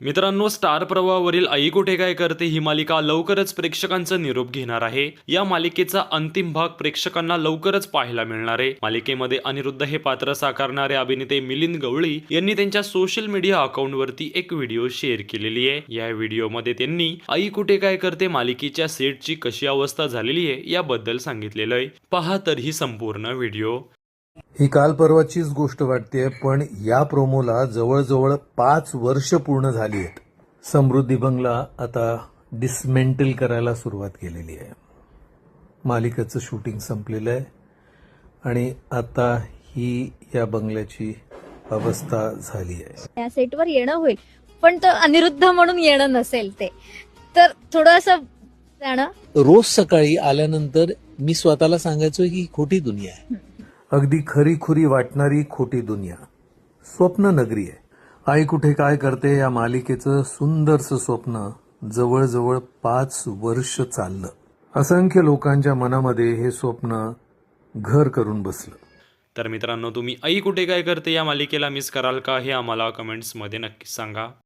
मित्रांनो स्टार प्रवाहावरील आई कुठे काय करते ही मालिका लवकरच प्रेक्षकांचा निरोप घेणार आहे. या मालिकेचा अंतिम भाग प्रेक्षकांना लवकरच पाहायला मिळणार आहे. मालिकेमध्ये अनिरुद्ध हे पात्र साकारणारे अभिनेते मिलिंद गवळी यांनी त्यांच्या सोशल मीडिया अकाउंटवरती एक व्हिडिओ शेअर केलेली आहे. या व्हिडिओमध्ये त्यांनी आई कुठे काय करते मालिकेच्या सेटची कशी अवस्था झालेली आहे याबद्दल सांगितलेलं आहे. पहा तर ही संपूर्ण व्हिडिओ. ही काल परवाचीच गोष्ट वाटते पण या प्रोमोला जवळजवळ पाच वर्ष पूर्ण झाली आहेत. समृद्धी बंगला आता डिसमेंटल करायला सुरुवात केलेली आहे. मालिकेचं शूटिंग संपलेलं आहे आणि आता ही या बंगल्याची अवस्था झाली आहे. या सेटवर येणं होईल पण तो अनिरुद्ध म्हणून येणं नसेल ते. तर थोडं असं जाणं. रोज सकाळी आल्यानंतर मी स्वतःला सांगायचो की ही खोटी दुनिया आहे. अगदी खरीखुरी वाटणारी खोटी दुनिया. स्वप्न नगरी आहे. आई कुठे काय करते या मालिकेचं सुंदरसं स्वप्न जवळजवळ पाच वर्ष चाललं. असंख्य लोकांच्या मनामध्ये हे स्वप्न घर करून बसलं. तर मित्रांनो तुम्ही आई कुठे काय करते या मालिकेला मिस कराल का हे आम्हाला कमेंट्समध्ये नक्की सांगा.